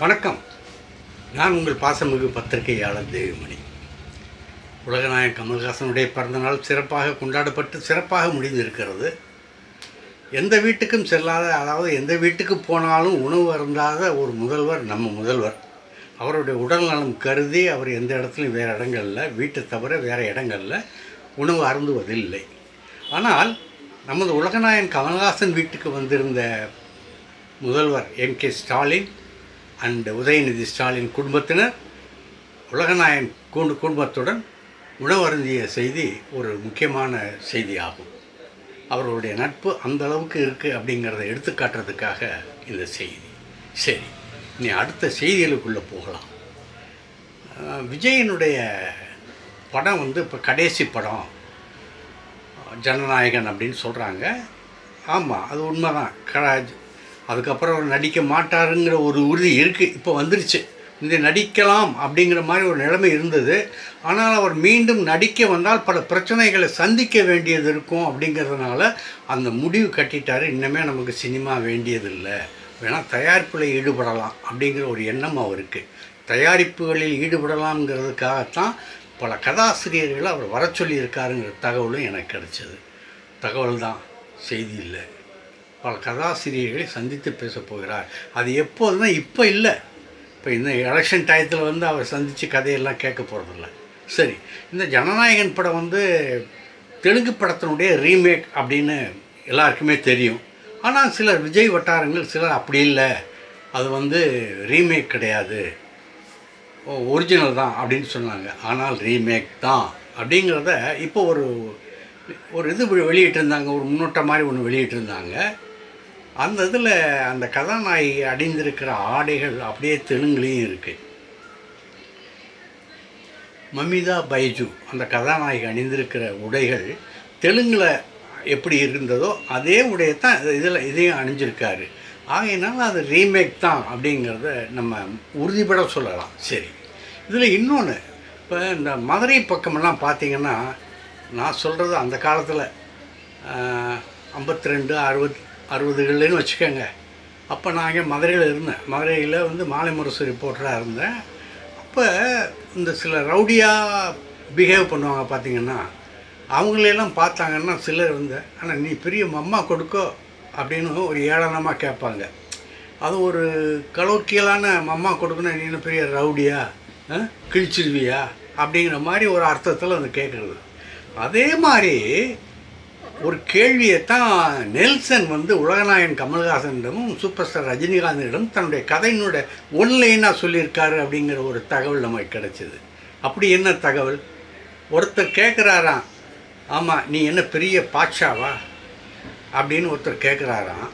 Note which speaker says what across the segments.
Speaker 1: வணக்கம். நான் உங்கள் பாசமிகு பத்திரிகையாளர் தேவிமணி. உலகநாயகன் கமல்ஹாசனுடைய பிறந்தநாள் சிறப்பாக கொண்டாடப்பட்டு சிறப்பாக முடிந்திருக்கிறது. எந்த வீட்டுக்கும் செல்லாத அதாவது எந்த வீட்டுக்கு போனாலும் உணவு அருந்தாத ஒரு முதல்வர் நம்ம முதல்வர். அவருடைய உடல் நலம் கருதி அவர் எந்த இடத்துலையும் வேறு இடங்களில் வீட்டை தவிர வேறு இடங்களில் உணவு அருந்துவதில்லை. ஆனால் நமது உலகநாயகன் கமல்ஹாசன் வீட்டுக்கு வந்திருந்த முதல்வர் M K Stalin and Udhayanidhi Stalin குடும்பத்தினர் உலகநாயகன் கூண்டு குடும்பத்துடன் உணவருந்திய செய்தி ஒரு முக்கியமான செய்தியாகும். அவர்களுடைய நட்பு அந்த அளவுக்கு இருக்குது அப்படிங்கிறத எடுத்துக்காட்டுறதுக்காக இந்த செய்தி. சரி நீ அடுத்த செய்திகளுக்குள்ளே போகலாம். விஜயனுடைய படம் வந்து இப்போ கடைசி படம். ஜனநாயகன் அப்படின்னு சொல்கிறாங்க ஆமாம் அது உண்மைதான். க அதுக்கப்புறம் அவர் நடிக்க மாட்டாருங்கிற ஒரு உறுதி இருக்குது இப்போ வந்துருச்சு. இந்த நடிக்கலாம் அப்படிங்கிற மாதிரி ஒரு நிலைமை இருந்தது. ஆனால் அவர் மீண்டும் நடிக்க வந்தால் பல பிரச்சனைகளை சந்திக்க வேண்டியது இருக்கும் அப்படிங்கிறதுனால அந்த முடிவு கட்டிட்டார். இன்னமே நமக்கு சினிமா வேண்டியதில்லை. வேணால் தயாரிப்பில் ஈடுபடலாம் அப்படிங்கிற ஒரு எண்ணம் அவருக்கு. தயாரிப்புகளில் ஈடுபடலாம்ங்கிறதுக்காகத்தான் பல கதாசிரியர்களை அவர் வர சொல்லியிருக்காருங்கிற தகவலும் எனக்கு கிடைச்சது. தகவல் தான் செய்தி இல்லை. பல கதாசிரியர்களை சந்தித்து பேசப்போகிறார் அது எப்போதுமே இப்போ இல்லை. இப்போ இந்த எலெக்ஷன் டயத்தில் வந்து அவர் சந்தித்து கதையெல்லாம் கேட்க போகிறதில்ல சரி இந்த ஜனநாயகன் படம் வந்து தெலுங்கு படத்தினுடைய ரீமேக் அப்படின்னு எல்லாருக்குமே தெரியும். ஆனால் சிலர் விஜய் வட்டாரங்கள் சிலர் அப்படி இல்லை. அது வந்து ரீமேக் கிடையாது. ஒரிஜினல் தான் அப்படின்னு சொன்னாங்க. ஆனால் ரீமேக் தான் அப்படிங்கிறத இப்போ ஒரு ஒரு இது வெளியிட்டிருந்தாங்க. ஒரு முன்னோட்டம் மாதிரி ஒன்று வெளியிட்டிருந்தாங்க. அந்த இதில் அந்த கதாநாயகி அணிந்திருக்கிற ஆடைகள் அப்படியே தெலுங்குலேயும் இருக்குது மமிதா பைஜு அந்த கதாநாயகி அணிந்திருக்கிற உடைகள் தெலுங்கில் எப்படி இருந்ததோ அதே உடையத்தான் இதில் இதையும் அணிஞ்சிருக்காரு. ஆகையினால அது ரீமேக் தான் அப்படிங்கிறத நம்ம உறுதிப்பட சொல்லலாம். சரி. இதில் இன்னொன்று இப்போ இந்த மதுரை பக்கமெல்லாம் பார்த்தீங்கன்னா நான் சொல்கிறது அந்த காலத்தில் ஐம்பத்தி ரெண்டு அறுபத் அறுபதுகள்னு வச்சுக்கோங்க. அப்போ நான் இங்கே மதுரையில் இருந்தேன். மதுரையில் வந்து மாலை முரசு ரிப்போர்ட்டராக இருந்தேன். அப்போ இந்த சில ரவுடியாக பிஹேவ் பண்ணுவாங்க பார்த்தீங்கன்னா அவங்களெல்லாம் பார்த்தாங்கன்னா சிலர் வந்து ஆனால் நீ பெரிய மம்மா கொடுக்கோ அப்படின்னு ஒரு ஏளனமாக கேட்பாங்க. அது ஒரு கலோக்கியலான மம்மா கொடுக்கணும் நீ என்ன பெரிய ரவுடியா? கிழிச்சிருவியா? அப்படிங்கிற மாதிரி ஒரு அர்த்தத்தில் அது கேட்குறது அதே மாதிரி ஒரு கேள்வியை தான் நெல்சன் வந்து உலகநாயகன் கமல்ஹாசனிடமும் சூப்பர் ஸ்டார் ரஜினிகாந்திடம் தன்னுடைய கதையினுடைய ஒன்லைனாக சொல்லியிருக்காரு அப்படிங்கிற ஒரு தகவல் நமக்கு கிடைச்சிது. அப்படி என்ன தகவல்? ஒருத்தர் கேட்குறாராம் ஆமாம் நீ என்ன பெரிய பாட்ஷாவா? அப்படின்னு ஒருத்தர் கேட்குறாராம்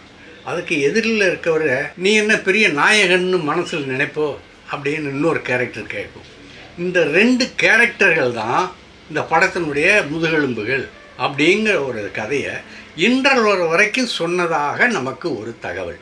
Speaker 1: அதுக்கு எதிரில் இருக்கவர் நீ என்ன பெரிய நாயகன்னு மனசில் நினைப்போ? அப்படின்னு இன்னொரு கேரக்டர் கேட்கும். இந்த ரெண்டு கேரக்டர்கள் தான் இந்த படத்தினுடைய முதுகெலும்புகள். அப்படிங்கிற ஒரு கதையை இன்றளவு வரைக்கும் சொன்னதாக நமக்கு ஒரு தகவல்.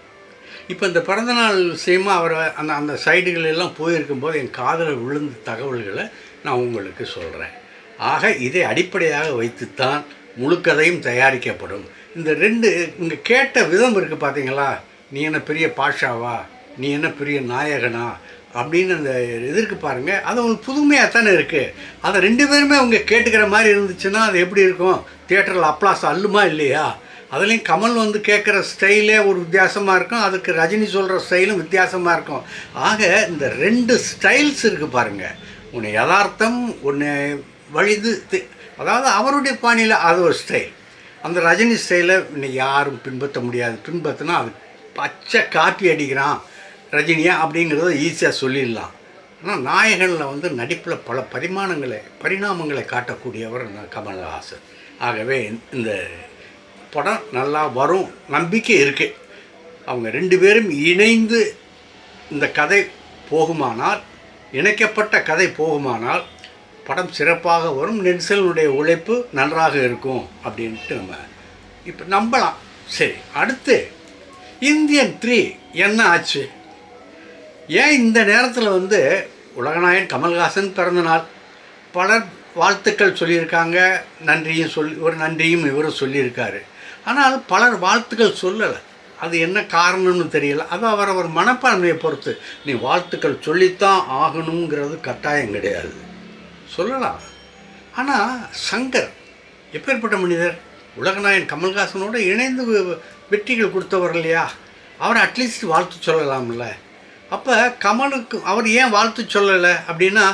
Speaker 1: இப்போ இந்த பிறந்தநாள் விஷயமா அவர் அந்த அந்த சைடுகள் எல்லாம் போயிருக்கும்போது என் காதில் விழுந்த தகவல்களை நான் உங்களுக்கு சொல்கிறேன் ஆக இதை அடிப்படையாக வைத்துத்தான் முழுக்கதையும் தயாரிக்கப்படும். இந்த ரெண்டு இங்கே கேட்ட விதம் இருக்குது பார்த்தீங்களா நீ என்ன பெரிய பாஷாவா? நீ என்ன பெரிய நாயகனா? அப்படின்னு அந்த எதிர்க்கு பாருங்கள் அது உங்களுக்கு புதுமையாக தானே இருக்குது அதை ரெண்டு பேருமே அவங்க கேட்டுக்கிற மாதிரி இருந்துச்சுன்னா அது எப்படி இருக்கும்? தியேட்டரில் அப்ளாஸ் அல்லுமா இல்லையா? அதுலேயும் கமல் வந்து கேட்குற ஸ்டைலே ஒரு வித்தியாசமாக இருக்கும். அதுக்கு ரஜினி சொல்கிற ஸ்டைலும் வித்தியாசமாக இருக்கும். ஆக இந்த ரெண்டு ஸ்டைல்ஸ் இருக்குது பாருங்கள் ஒன்று யதார்த்தம் ஒன்று வழிது அதாவது அவருடைய பாணியில் அது ஒரு ஸ்டைல். அந்த ரஜினி ஸ்டைலை இன்னைக்கு யாரும் பின்பற்ற முடியாது. பின்பற்றினா அது பச்சை காப்பி அடிக்கிறான். ரஜினியா அப்படிங்கிறத ஈஸியாக சொல்லிடலாம். ஆனால் நாயகனில் வந்து நடிப்பில் பல பரிமாணங்களை பரிணாமங்களை காட்டக்கூடியவர் கமல்ஹாசன். ஆகவே இந்த படம் நல்லா வரும் நம்பிக்கை இருக்குது அவங்க ரெண்டு பேரும் இணைந்து இந்த கதை போகுமானால் இணைக்கப்பட்ட கதை போகுமானால் படம் சிறப்பாக வரும் நெல்சனுடைய உழைப்பு நன்றாக இருக்கும் அப்படின்ட்டு நம்ம இப்போ நம்பலாம். சரி அடுத்து இந்தியன் த்ரீ என்ன ஆச்சு? ஏன் இந்த நேரத்தில் வந்து உலகநாயகன் கமல்ஹாசன் பிறந்தநாள் பலர் வாழ்த்துக்கள் சொல்லியிருக்காங்க நன்றியும் சொல் ஒரு நன்றியும் இவரும் சொல்லியிருக்காரு. ஆனால் பலர் வாழ்த்துக்கள் சொல்லலை. அது என்ன காரணம்னு தெரியல. அது அவர் மனப்பான்மையை பொறுத்து. நீ வாழ்த்துக்கள் சொல்லித்தான் ஆகணுங்கிறது கட்டாயம் கிடையாது. சொல்லலாம். ஆனால் சங்கர் எப்பேற்பட்ட மனிதர்? உலகநாயன் கமல்ஹாசனோடு இணைந்து வெற்றிகள் கொடுத்தவர் இல்லையா? அவரை அட்லீஸ்ட் வாழ்த்து சொல்லலாம்ல. அப்போ கமலுக்கு அவர் ஏன் வாழ்த்து சொல்லலை அப்படின்னா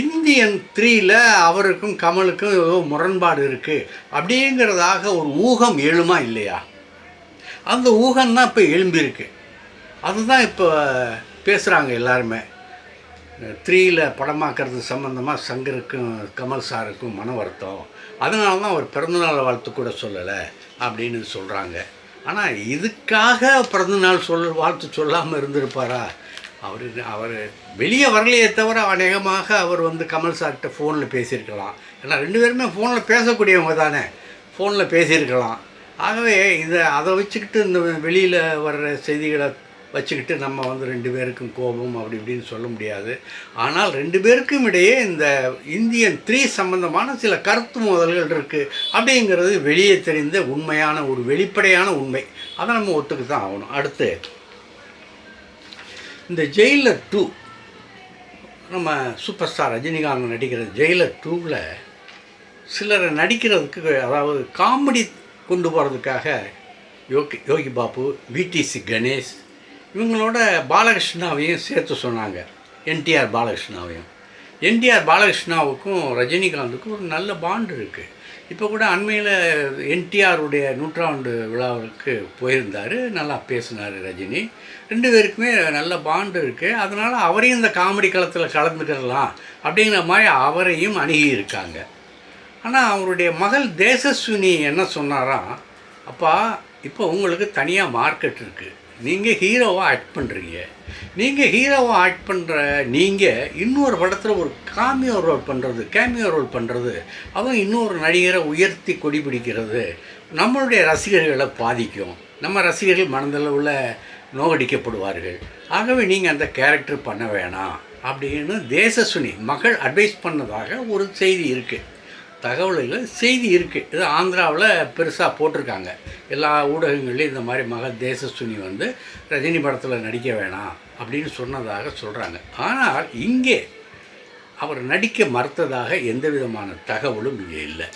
Speaker 1: இந்தியன் த்ரீயில் அவருக்கும் கமலுக்கும் ஏதோ முரண்பாடு இருக்குது அப்படிங்கிறதாக ஒரு ஊகம் எழுமா இல்லையா? அந்த ஊகம்தான் இப்போ எழும்பியிருக்கு. அதுதான் இப்போ பேசுகிறாங்க எல்லாருமே. த்ரீயில் படமாக்குறது சம்மந்தமாக சங்கருக்கும் கமல் சாருக்கும் மன வருத்தம். அதனால தான் அவர் பிறந்தநாள் வாழ்த்து கூட சொல்லலை அப்படின்னு சொல்கிறாங்க ஆனால் இதுக்காக பிறந்தநாள் சொல் வாழ்த்து சொல்லாமல் இருந்திருப்பாரா? அவர் அவர் வெளியே வரலையே தவிர அநேகமாக அவர் வந்து கமல் சார்கிட்ட ஃபோனில் பேசியிருக்கலாம். ஏன்னா ரெண்டு பேருமே ஃபோனில் பேசக்கூடியவங்க தானே. ஃபோனில் பேசியிருக்கலாம். ஆகவே இதை அதை வச்சுக்கிட்டு இந்த வெளியில் வர்ற செய்திகளை வச்சுக்கிட்டு நம்ம வந்து ரெண்டு பேருக்கும் கோபம் அப்படி இப்படின்னு சொல்ல முடியாது. ஆனால் ரெண்டு பேருக்கும் இடையே இந்த இந்தியன் த்ரீ சம்பந்தமான சில கருத்து மோதல்கள் இருக்குது அப்படிங்கிறது வெளியே தெரிந்த உண்மையான ஒரு வெளிப்படையான உண்மை. அதை நம்ம ஒத்துக்கு தான் ஆகணும். அடுத்து இந்த ஜெயிலர் டூ நம்ம சூப்பர் ஸ்டார் ரஜினிகாந்த் நடிக்கிற ஜெயிலர் டூவில் சிலரை நடிக்கிறதுக்கு அதாவது காமெடி கொண்டு போகிறதுக்காக யோகி யோகி பாபு விடிசி கணேஷ் இவங்களோட பாலகிருஷ்ணாவையும் சேர்த்து சொன்னாங்க என்டிஆர் பாலகிருஷ்ணாவையும். என்டிஆர் பாலகிருஷ்ணாவுக்கும் ரஜினிகாந்துக்கும் ஒரு நல்ல பாண்டு இருக்குது இப்போ கூட அண்மையில் என்டிஆருடைய நூற்றாண்டு விழாவிற்கு போயிருந்தார் நல்லா பேசினார் ரஜினி. ரெண்டு பேருக்குமே நல்ல பாண்டு இருக்குது அதனால் அவரையும் இந்த காமெடி களத்தில் கலந்துக்கிடலாம் அப்படிங்கிற மாதிரி அவரையும் அணுகியிருக்காங்க. ஆனால் அவருடைய மகள் தேசஸ்வினி என்ன சொன்னாராம் அப்பா இப்போ உங்களுக்கு தனியாக மார்க்கெட் இருக்குது நீங்கள் ஹீரோவாக ஆக்ட் பண்ணுறீங்க நீங்கள் ஹீரோவாக ஆக்ட் பண்ணுற நீங்கள் இன்னொரு படத்தில் ஒரு காமியோ ரோல் பண்ணுறது கேமியோ ரோல் பண்ணுறது அவன் இன்னொரு நடிகரை உயர்த்தி கொடி பிடிக்கிறது நம்மளுடைய ரசிகர்களை பாதிக்கும். நம்ம ரசிகர்கள் மனதளவில் நோகடிக்கப்படுவார்கள். ஆகவே நீங்கள் அந்த கேரக்டர் பண்ண வேணாம். அப்படின்னு தேசசுனி மகள் அட்வைஸ் பண்ணதாக ஒரு செய்தி இருக்குது தகவல்கள் செய்தி இருக்குது இது ஆந்திராவில் பெருசாக போட்டிருக்காங்க. எல்லா ஊடகங்கள்லேயும் இந்த மாதிரி மக தேசஸ்வினி வந்து ரஜினி படத்தில் நடிக்க வேணாம் அப்படின்னு சொன்னதாக சொல்கிறாங்க ஆனால் இங்கே அவர் நடிக்க மறுத்ததாக எந்த விதமான தகவலும் இங்கே இல்லை.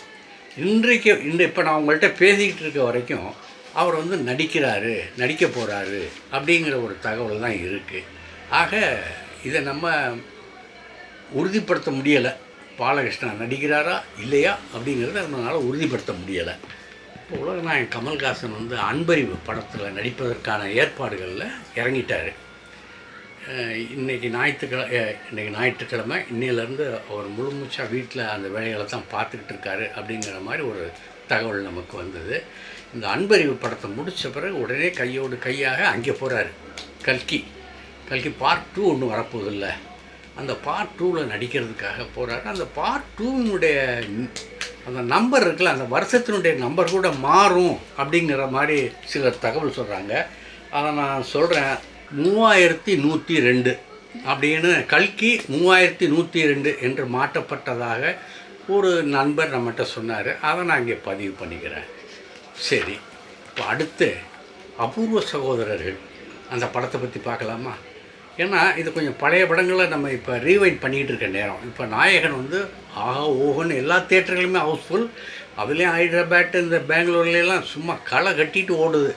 Speaker 1: இன்றைக்கு இன்று இப்போ நான் உங்கள்கிட்ட பேசிக்கிட்டு இருக்க வரைக்கும் அவர் வந்து நடிக்கிறாரு நடிக்க போகிறாரு அப்படிங்கிற ஒரு தகவல் தான் இருக்குது ஆக இதை நம்ம உறுதிப்படுத்த முடியலை. பாலகிருஷ்ணா நடிக்கிறாரா இல்லையா அப்படிங்கிறத நம்மளால் உறுதிப்படுத்த முடியலை. இப்போ உலகநாயகன் கமல்ஹாசன் வந்து அன்பறிவு படத்தில் நடிப்பதற்கான ஏற்பாடுகளில் இறங்கிட்டார். இன்றைக்கி ஞாயிற்றுக்கிழமை இன்றைக்கி இன்னைக்கு ஞாயிற்றுக்கிழமை இன்னையிலேருந்து அவர் முழுமூச்சாக வீட்டில் அந்த வேலைகளை தான் பார்த்துக்கிட்டு இருக்காரு அப்படிங்கிற மாதிரி ஒரு தகவல் நமக்கு வந்தது. இந்த அன்பறிவு படத்தை முடித்த பிறகு உடனே கையோடு கையாக அங்கே போகிறாரு கல்கி. கல்கி பார்ட் டூ ஒன்று வரப்போதில்லை அந்த பார்ட் டூவில் நடிக்கிறதுக்காக போகிறாரு அந்த பார்ட் டூவினுடைய அந்த நம்பர் இருக்குல்ல அந்த வருஷத்தினுடைய நம்பர் கூட மாறும் அப்படிங்கிற மாதிரி சிலர் தகவல் சொல்கிறாங்க அதை நான் சொல்கிறேன் மூவாயிரத்தி நூற்றி ரெண்டு அப்படின்னு கல்கி மூவாயிரத்தி நூற்றி ரெண்டு என்று மாற்றப்பட்டதாக ஒரு நண்பர் நம்மகிட்ட சொன்னார். அதை நான் இங்கே பதிவு பண்ணிக்கிறேன். சரி இப்போ அடுத்து அபூர்வ சகோதரர்கள் அந்த படத்தை பற்றி பார்க்கலாமா? ஏன்னா இது கொஞ்சம் பழைய படங்களை நம்ம இப்போ ரீவைண்ட் பண்ணிக்கிட்டு இருக்க நேரம். இப்போ நாயகன் வந்து ஆஹா ஓஹோன்னு எல்லா தேட்டர்களுமே ஹவுஸ்ஃபுல் அதுலேயும் ஹைதராபாத் இந்த பெங்களூர்லாம் சும்மா களை கட்டிட்டு ஓடுது.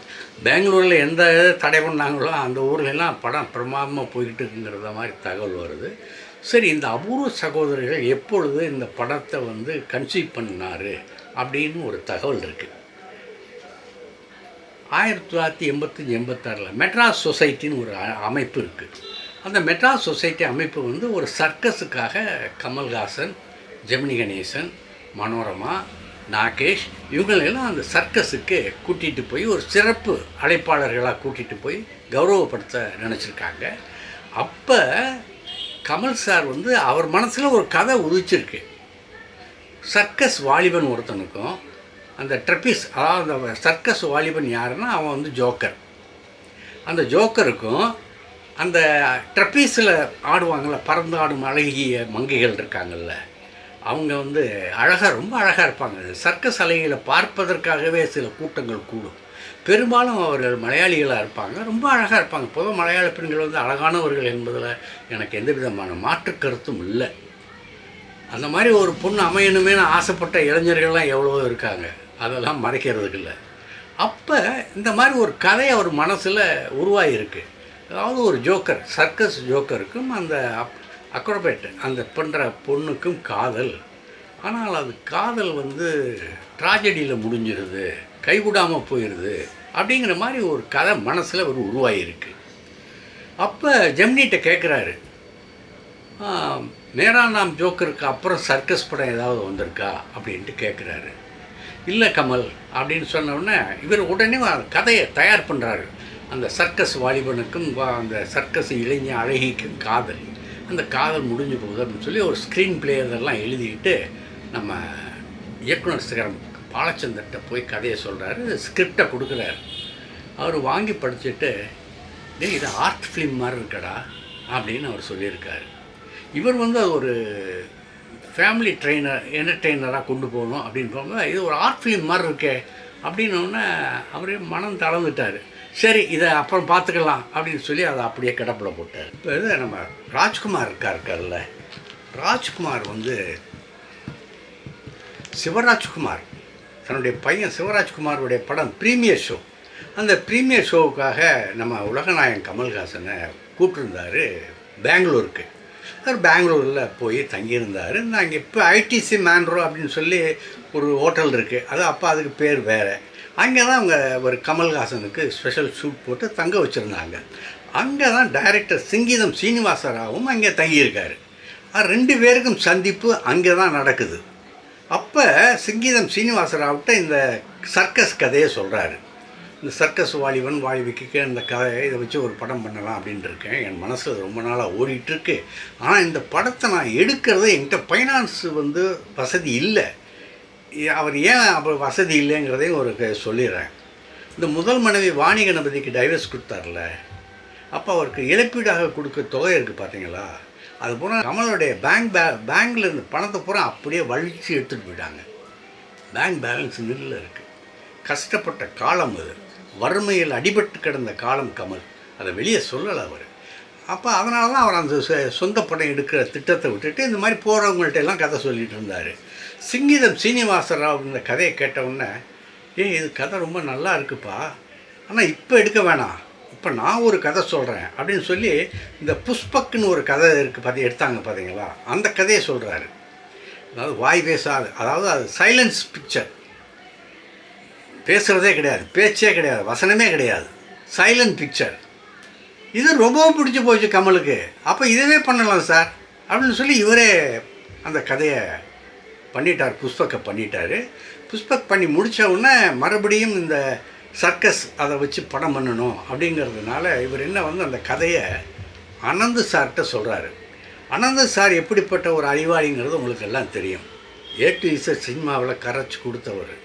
Speaker 1: பெங்களூரில் எந்த தடை பண்ணாங்களோ அந்த ஊர்லெல்லாம் படம் பிரமாதமாக போய்கிட்டு இருக்குங்கிறத மாதிரி தகவல் வருது. சரி இந்த அபூர்வ சகோதரர்கள் எப்பொழுது இந்த படத்தை வந்து கன்சீவ் பண்ணார் அப்படின்னு ஒரு தகவல் இருக்குது ஆயிரத்தி தொள்ளாயிரத்தி எண்பத்தஞ்சு எண்பத்தாறில் மெட்ராஸ் சொசைட்டின்னு ஒரு அமைப்பு இருக்குது அந்த மெட்ராஸ் சொசைட்டி அமைப்பு வந்து ஒரு சர்க்கஸுக்காக கமல்ஹாசன் ஜெமினி கணேசன் மனோரமா நாகேஷ் இவங்களெல்லாம் அந்த சர்க்கஸுக்கு கூட்டிகிட்டு போய் ஒரு சிறப்பு அழைப்பாளர்களாக கூட்டிகிட்டு போய் கௌரவப்படுத்த நினச்சிருக்காங்க. அப்போ கமல் சார் வந்து அவர் மனசில் ஒரு கதை உதிச்சிருக்கு. சர்க்கஸ் வாலிபன் ஒருத்தனுக்கும் அந்த ட்ரெப்பிஸ் அதாவது அந்த சர்க்கஸ் வாலிபன் யாருன்னா அவன் வந்து ஜோக்கர். அந்த ஜோக்கருக்கும் அந்த ட்ரெப்பீஸில் ஆடுவாங்கள்ல பறந்து ஆடும் அழகிய மங்கைகள் இருக்காங்கல்ல அவங்க வந்து அழகாக ரொம்ப அழகாக இருப்பாங்க. சர்க்கஸ் அலைகளை பார்ப்பதற்காகவே சில கூட்டங்கள் கூடும். பெரும்பாலும் அவர்கள் மலையாளிகளாக இருப்பாங்க ரொம்ப அழகாக இருப்பாங்க. பொதுவாக மலையாள பெண்கள் வந்து அழகானவர்கள் என்பதில் எனக்கு எந்த விதமான மாற்று கருத்தும் இல்லை. அந்த மாதிரி ஒரு பொண்ணு அமையணுமேனு ஆசைப்பட்ட இளைஞர்கள்லாம் எவ்வளவோ இருக்காங்க. அதெல்லாம் மறைக்கிறதுக்கு இல்லை அப்போ இந்த மாதிரி ஒரு கதை அவர் மனசில் உருவாகியிருக்கு அதாவது ஒரு ஜோக்கர் சர்க்கஸ் ஜோக்கருக்கும் அந்த அப் அக்ரோபேட் அந்த பண்ணுற பொண்ணுக்கும் காதல். ஆனால் அது காதல் வந்து ட்ராஜடியில் முடிஞ்சிருது கைவிடாமல் போயிடுது அப்படிங்கிற மாதிரி ஒரு கதை மனசில் ஒரு உருவாகியிருக்கு அப்போ ஜெம்னிகிட்ட கேட்குறாரு மேரா நாம் ஜோக்கருக்கு அப்புறம் சர்க்கஸ் படம் ஏதாவது வந்திருக்கா? அப்படின்ட்டு கேட்குறாரு இல்லை கமல் அப்படின்னு சொன்னோடனே இவர் உடனே கதையை தயார் பண்ணுறாரு அந்த சர்க்கஸ் வாலிபனுக்கும் வா- அந்த சர்க்கஸ் இளைஞ அழகிக்கும் காதல். அந்த காதல் முடிஞ்சு போகுது அப்படின்னு சொல்லி ஒரு ஸ்க்ரீன் பிளே இதெல்லாம் எழுதிக்கிட்டு நம்ம இயக்குனர் சிகரம் பாலச்சந்தர்கிட்ட போய் கதையை சொல்கிறாரு ஸ்கிரிப்டை கொடுக்குறாரு. அவர் வாங்கி படிச்சுட்டு டே இது ஆர்ட் ஃபிலிம் மாதிரி இருக்கடா அப்படின்னு அவர் சொல்லியிருக்காரு. இவர் வந்து ஒரு ஃபேமிலி ட்ரெயினர் என்டர்டெய்னராக கொண்டு போகணும் அப்படின்னு போகும்போது இது ஒரு ஆர்ட் ஃபிலிம் மாதிரி இருக்கே அப்படின்னோடனே அவரே மனம் தளர்ந்துட்டார். சரி இதை அப்புறம் பார்த்துக்கலாம் அப்படின்னு சொல்லி அதை அப்படியே கிடப்பில் போட்டார். இப்போ இது நம்ம ராஜ்குமார் இருக்காருக்கார்ல ராஜ்குமார் வந்து சிவராஜ்குமார் தன்னுடைய பையன் சிவராஜ்குமாருடைய படம் ப்ரீமியர் ஷோ. அந்த ப்ரீமியர் ஷோவுக்காக நம்ம உலகநாயகன் கமல்ஹாசனை கூப்பிட்டுருந்தாரு பெங்களூருக்கு. அவர் பெங்களூரில் போய் தங்கியிருந்தார். நாங்கள் இப்போ ஐடிசி மேன்ரோ அப்படின்னு சொல்லி ஒரு ஹோட்டல் இருக்குது அது அப்போ அதுக்கு பேர் வேறு. அங்கே தான் அவங்க ஒரு கமல்ஹாசனுக்கு ஸ்பெஷல் ஷூட் போட்டு தங்க வச்சுருந்தாங்க. அங்கே தான் டைரக்டர் சிங்கீதம் சீனிவாசராவும் அங்கே தங்கியிருக்காரு. ரெண்டு பேருக்கும் சந்திப்பு அங்கே தான் நடக்குது. அப்போ சிங்கீதம் சீனிவாசராவிட்ட இந்த சர்க்கஸ் கதையை சொல்கிறாரு இந்த சர்க்கஸ் வாலிபன் வாழ்விக்கு இந்த கதையை இதை வச்சு ஒரு படம் பண்ணலாம் அப்படின்ட்டு இருக்கேன் என் மனசில் ரொம்ப நாளாக ஓடிட்டுருக்கு. ஆனால் இந்த படத்தை நான் எடுக்கிறது என்கிட்ட ஃபைனான்ஸ் வந்து வசதி இல்லை. அவர் ஏன் அப்போ வசதி இல்லைங்கிறதையும் ஒரு க- சொல்லிடுறேன். இந்த முதல் மனைவி வாணி கணபதிக்கு டைவர்ஸ் கொடுத்தார்ல. அப்போ அவருக்கு இழப்பீடாக கொடுக்க தொகை இருக்குது பார்த்தீங்களா அது பூரா கமலோடைய பேங்க் பே பேங்க்ல இருந்து பணத்தை பூரா அப்படியே வலிச்சு எடுத்துகிட்டு போயிட்டாங்க. பேங்க் பேலன்ஸ் நில்ல இருக்குது கஷ்டப்பட்ட காலம் அது. வறுமையில் அடிபட்டு கிடந்த காலம் கமல். அதை வெளியே சொல்லலை அவர். அப்போ அதனால தான் அவர் அந்த சொந்த படம் எடுக்கிற திட்டத்தை விட்டுட்டு இந்த மாதிரி போகிறவங்கள்ட்ட எல்லாம் கதை சொல்லிட்டு இருந்தார். சிங்கீதம் சீனிவாசர் ராவ் இந்த கதையை கேட்டவுடனே ஏ இது கதை ரொம்ப நல்லா இருக்குப்பா. ஆனால் இப்போ எடுக்க வேணாம். இப்போ நான் ஒரு கதை சொல்கிறேன் அப்படின்னு சொல்லி இந்த புஷ்பக்குன்னு ஒரு கதை இருக்குது பார்த்து எடுத்தாங்க பார்த்தீங்களா அந்த கதையை சொல்கிறாரு அதாவது வாய் பேசாது அதாவது அது சைலன்ஸ் பிக்சர். பேசுகிறதே கிடையாது பேச்சே கிடையாது வசனமே கிடையாது. சைலண்ட் பிக்சர் இது ரொம்பவும் பிடிச்சி போச்சு கமலுக்கு. அப்போ இதுவே பண்ணலாம் சார் அப்படின்னு சொல்லி இவரே அந்த கதையை பண்ணிட்டார் புஷ்பக்கை பண்ணிட்டார். புஷ்பக் பண்ணி முடித்த உடனே மறுபடியும் இந்த சர்க்கஸ் அதை வச்சு படம் பண்ணணும் அப்படிங்கிறதுனால இவர் என்ன வந்து அந்த கதையை அனந்து சார்கிட்ட சொல்கிறாரு அனந்த சார் எப்படிப்பட்ட ஒரு அறிவாளிங்கிறது உங்களுக்கு எல்லாம் தெரியும். ஏ டு இசட் சினிமாவில் கரைச்சி கொடுத்தவர்.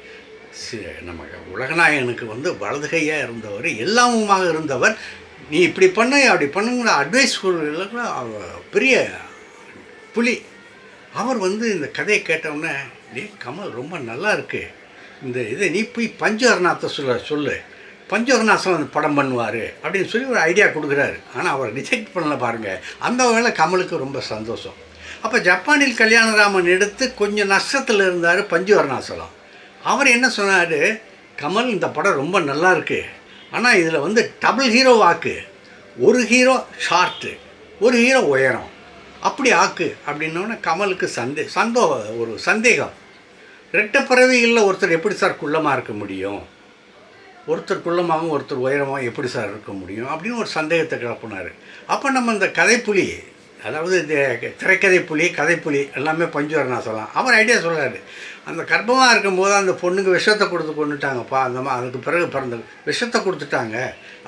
Speaker 1: நம்ம உலகநாயகனுக்கு வந்து வலது கையாக இருந்தவர் எல்லாமுமாக இருந்தவர். நீ இப்படி பண்ண அப்படி பண்ணுங்கிற அட்வைஸ் பெரிய புலி. அவர் வந்து இந்த கதையை கேட்டவுடனே டே கமல் ரொம்ப நல்லா இருக்குது இந்த இதை நீ போய் பஞ்சவர்ணாத்தை சொல்ல சொல்லு. பஞ்சவர்ணாசம் வந்து படம் பண்ணுவார் அப்படின்னு சொல்லி ஒரு ஐடியா கொடுக்குறாரு. ஆனால் அவர் ரிஜெக்ட் பண்ணல பாருங்கள் அந்த வகையில் கமலுக்கு ரொம்ப சந்தோஷம். அப்போ ஜப்பானில் கல்யாணராமன் எடுத்து கொஞ்சம் நஷ்டத்தில் இருந்தார் பஞ்சவர்ணாசலம். அவர் என்ன சொன்னார்? கமல் இந்த படம் ரொம்ப நல்லா இருக்குது ஆனால் இதில் வந்து டபுள் ஹீரோ ஆக்கு ஒரு ஹீரோ ஷார்ட்டு ஒரு ஹீரோ உயரம். அப்படி ஆக்கு அப்படின்னோடனே கமலுக்கு சந்தே சந்தோ ஒரு சந்தேகம். ரெட்டை பறவைகளில் ஒருத்தர் எப்படி சார் குள்ளமாக இருக்க முடியும்? ஒருத்தர் குள்ளமாகவும் ஒருத்தர் உயரமாகவும் எப்படி சார் இருக்க முடியும்? அப்படின்னு ஒரு சந்தேகத்தை கிளப்புனார். அப்போ நம்ம இந்த கதைப்புலி அதாவது இந்த திரைக்கதை புலி கதைப்புலி எல்லாமே பஞ்சுவரனா சொல்லலாம். அவர் ஐடியா சொல்கிறாரு அந்த கர்ப்பமாக இருக்கும்போது அந்த பொண்ணுக்கு விஷத்தை கொடுத்து கொண்டுட்டாங்கப்பா. அந்த மா அதுக்கு பிறகு பிறந்த விஷத்தை கொடுத்துட்டாங்க.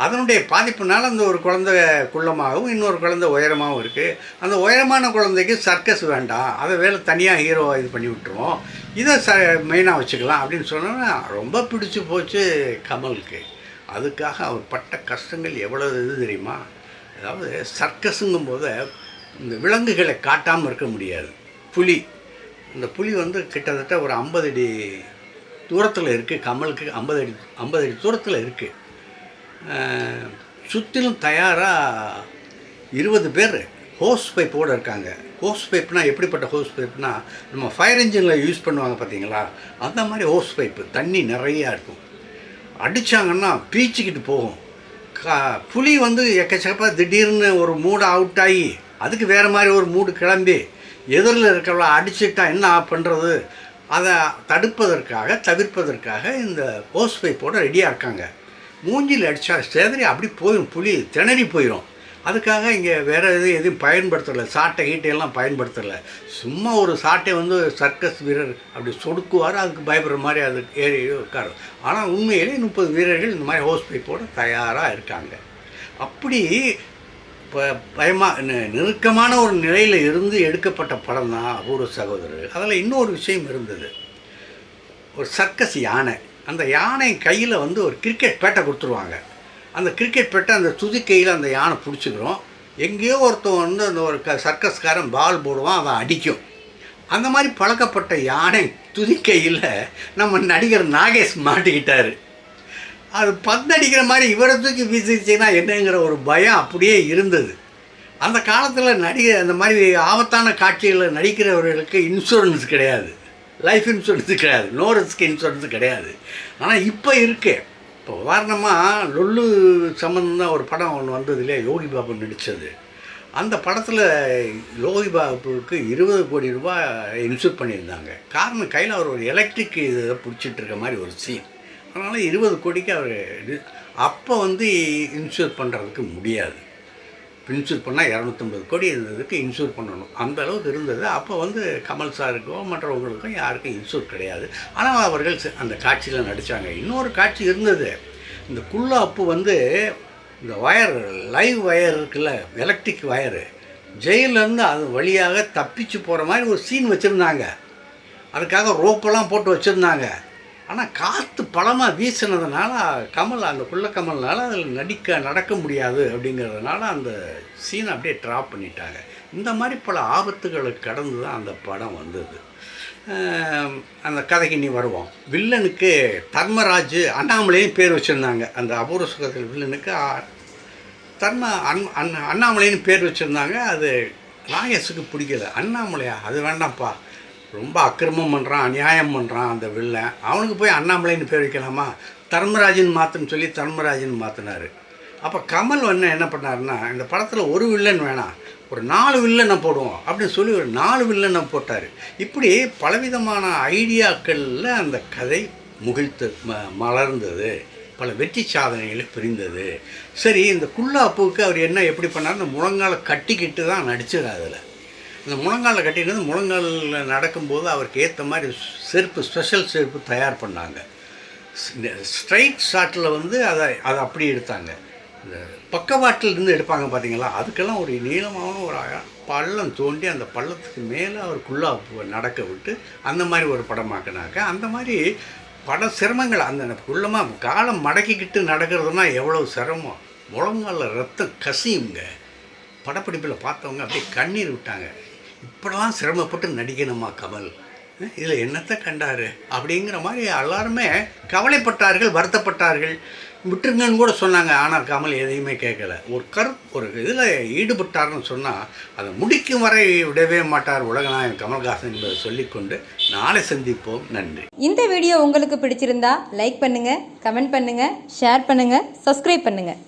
Speaker 1: அதனுடைய பாதிப்புனால அந்த ஒரு குழந்தை குள்ளமாகவும் இன்னொரு குழந்தை உயரமாகவும் இருக்குது அந்த உயரமான குழந்தைக்கு சர்க்கஸ் வேண்டாம். அதை வேலை தனியாக ஹீரோ இது பண்ணி விட்டுருவோம். இதை ச மெயினாக வச்சுக்கலாம் அப்படின்னு சொன்னோன்னா ரொம்ப பிடிச்சி போச்சு கமலுக்கு. அதுக்காக அவர் பட்ட கஷ்டங்கள் எவ்வளவு இது தெரியுமா? அதாவது சர்க்கஸுங்கும் போது இந்த விலங்குகளை காட்டாமல் இருக்க முடியாது. புலி. இந்த புலி வந்து கிட்டத்தட்ட ஒரு ஐம்பது அடி தூரத்தில் இருக்குது கமலுக்கு ஐம்பது அடி ஐம்பது அடி தூரத்தில் இருக்குது சுற்றிலும் தயாராக இருபது பேர் ஹோஸ் பைப்போடு இருக்காங்க. ஹோஸ் பைப்னால் எப்படிப்பட்ட ஹோஸ் பைப்னால் நம்ம ஃபயர் இன்ஜினில் யூஸ் பண்ணுவாங்க பார்த்தீங்களா அந்த மாதிரி ஹோஸ் பைப்பு தண்ணி நிறையா இருக்கும். அடித்தாங்கன்னா பீச்சிக்கிட்டு போகும். கா புலி வந்து எக்கச்சக்கப்பாக திடீர்னு ஒரு மூடு அவுட் ஆகி அதுக்கு வேறு மாதிரி ஒரு மூடு கிளம்பி எதிரில் இருக்கிறவள அடிச்சுட்டா என்ன பண்ணுறது அதை தடுப்பதற்காக தவிர்ப்பதற்காக இந்த ஹோஸ் பைப்போட ரெடியாக இருக்காங்க. மூஞ்சில் அடித்தா சேதறி அப்படி போயிடும் புளி திணறி போயிடும் அதுக்காக இங்கே வேறு எதுவும் எதுவும் பயன்படுத்தலை. சாட்டை கீட்டையெல்லாம் பயன்படுத்தலை. சும்மா ஒரு சாட்டை வந்து சர்க்கஸ் வீரர் அப்படி சொடுக்குவார் அதுக்கு பயப்படுற மாதிரி அது ஏறி உட்காரும் ஆனால் உண்மையிலே முப்பது வீரர்கள் இந்த மாதிரி ஹோஸ் பைப்போடு தயாராக இருக்காங்க. அப்படி பயமாக நெ- நெருக்கமான ஒரு நிலையில் இருந்து எடுக்கப்பட்ட படம் தான் அபூர்வ சகோதரர். அதில் இன்னொரு விஷயம் இருந்தது. ஒரு சர்க்கஸ் யானை. அந்த யானை கையில் வந்து ஒரு கிரிக்கெட் பேட்டை கொடுத்துருவாங்க. அந்த கிரிக்கெட் பேட்டை அந்த துதிக்கையில் அந்த யானை பிடிச்சிக்கிறோம் எங்கேயோ ஒருத்தன் வந்து அந்த ஒரு க சர்க்கஸ்காரன் பால் போடுவான் அவன் அடிக்கும். அந்த மாதிரி பழக்கப்பட்ட யானை துதிக்கையில் நம்ம நடிகர் நாகேஷ் மாட்டிக்கிட்டார். அது பந்தடிக்கிற மாதிரி இவரை தூக்கி வீசிச்சுன்னா என்னங்கிற ஒரு பயம் அப்படியே இருந்தது. அந்த காலத்தில் நடிகை அந்த மாதிரி ஆபத்தான காட்சிகளில் நடிக்கிறவர்களுக்கு இன்சூரன்ஸ் கிடையாது. லைஃப் இன்சூரன்ஸ் கிடையாது. நோ ரிஸ்க் இன்சூரன்ஸ் கிடையாது. ஆனால் இப்போ இருக்கு. இப்போ உதாரணமாக லொல்லு சம்மந்தம் ஒரு படம் ஒன்று வந்தது இல்லையா? யோகி பாபு நடித்தது அந்த படத்தில் யோகி பாபுக்கு இருபது கோடி ரூபாய் இன்சூர் பண்ணியிருந்தாங்க. காரணம் கையில் அவர் ஒரு எலக்ட்ரிக் இதை பிடிச்சிட்டு இருக்க மாதிரி ஒரு சீன் அதனால் இருபது கோடிக்கு அவர் இது அப்போ வந்து இன்சூர் பண்ணுறதுக்கு முடியாது. இன்சூர் பண்ணால் இரநூத்தம்பது கோடி இருந்ததுக்கு இன்சூர் பண்ணணும். அந்த அளவுக்கு இருந்தது. அப்போ வந்து கமல் சாருக்கோ மற்றவங்களுக்கும் யாருக்கும் இன்சூர் கிடையாது. ஆனால் அவர்கள் அந்த காட்சியில் நடித்தாங்க இன்னொரு காட்சி இருந்தது. இந்த குள்ள அப்பு வந்து இந்த ஒயர் லைவ் ஒயர் இருக்குல்ல எலக்ட்ரிக் ஒயரு ஜெயிலேருந்து அது வழியாக தப்பிச்சு போகிற மாதிரி ஒரு சீன் வச்சுருந்தாங்க. அதுக்காக ரோப்பெல்லாம் போட்டு வச்சுருந்தாங்க. ஆனால் காற்று பலமாக வீசினதுனால கமல் அந்த குள்ள கமல்னால அதில் நடிக்க நடக்க முடியாது அப்படிங்கிறதுனால அந்த சீனை அப்படியே ட்ராப் பண்ணிட்டாங்க. இந்த மாதிரி பல ஆபத்துகளை கடந்து தான் அந்த படம் வந்தது. அந்த கதைக்கு நீ வருவோம். வில்லனுக்கு தர்மராஜ் அண்ணாமலையும் பேர் வச்சுருந்தாங்க. அந்த அபூர்வ சுகத்தில் வில்லனுக்கு தர்ம அன் அண்ணாமலைன்னு பேர் வச்சுருந்தாங்க. அது நாகேஷுக்கு பிடிக்கல. அண்ணாமலையா? அது வேண்டாம்ப்பா. ரொம்ப அக்கிரமம் பண்ணுறான் அநியாயம் பண்ணுறான் அந்த வில்லன் அவனுக்கு போய் அண்ணாமலைன்னு பேர் வைக்கலாமா? தர்மராஜன் மாற்றுன்னு சொல்லி தர்மராஜன் மாற்றினார் அப்போ கமல் வந்து என்ன பண்ணாருன்னா இந்த படத்தில் ஒரு வில்லன் வேணாம் ஒரு நாலு வில்லனை போடுவோம் அப்படின்னு சொல்லி ஒரு நாலு வில்லனை போட்டார். இப்படி பலவிதமான ஐடியாக்களில் அந்த கதை முகிழ்த்து ம மலர்ந்தது. பல வெற்றி சாதனைகளை பிரிந்தது. சரி இந்த குல்லாப்பூவுக்கு அவர் என்ன எப்படி பண்ணார் இந்த முழங்கால கட்டிக்கிட்டு தான் நடிச்சார் அதில். இந்த முழங்காலில் கட்டினது முழங்காலில் நடக்கும்போது அவருக்கு ஏற்ற மாதிரி செருப்பு ஸ்பெஷல் செருப்பு தயார் பண்ணாங்க. ஸ்ட்ரைட் ஷாட்டில் வந்து அதை அதை அப்படி எடுத்தாங்க. இந்த பக்கவாட்டில் இருந்து எடுப்பாங்க பார்த்தீங்களா அதுக்கெல்லாம் ஒரு நீளமான ஒரு அழ- பள்ளம் தோண்டி அந்த பள்ளத்துக்கு மேலே அவர் நடக்க விட்டு அந்த மாதிரி ஒரு படமாக்கினாக்க அந்த மாதிரி பட சிரமங்கள் அந்த குள்ளமாக காலம் மடக்கிக்கிட்டு நடக்கிறதுனா எவ்வளோ சிரமம்? முழங்கால ரத்தம் கசியுங்க. படப்பிடிப்பில் பார்த்தவங்க அப்படியே கண்ணீர் விட்டாங்க. இப்படிலாம் சிரமப்பட்டு நடிக்கணுமா கமல்? இதில் என்னத்தை கண்டார்? அப்படிங்கிற மாதிரி எல்லாருமே கவலைப்பட்டார்கள் வருத்தப்பட்டார்கள். விட்டுருங்கன்னு கூட சொன்னாங்க ஆனால் கமல் எதையுமே கேட்கல. ஒரு கரு ஒரு இதில் ஈடுபட்டார்னு சொன்னால் அதை முடிக்கும் வரை விடவே மாட்டார் உலகநாயகன் கமல்ஹாசன் என்பதை சொல்லிக்கொண்டு நாளை சந்திப்போம். நன்றி.
Speaker 2: இந்த வீடியோ உங்களுக்கு பிடிச்சிருந்தா லைக் பண்ணுங்கள் கமெண்ட் பண்ணுங்கள் ஷேர் பண்ணுங்கள் சப்ஸ்கிரைப் பண்ணுங்கள்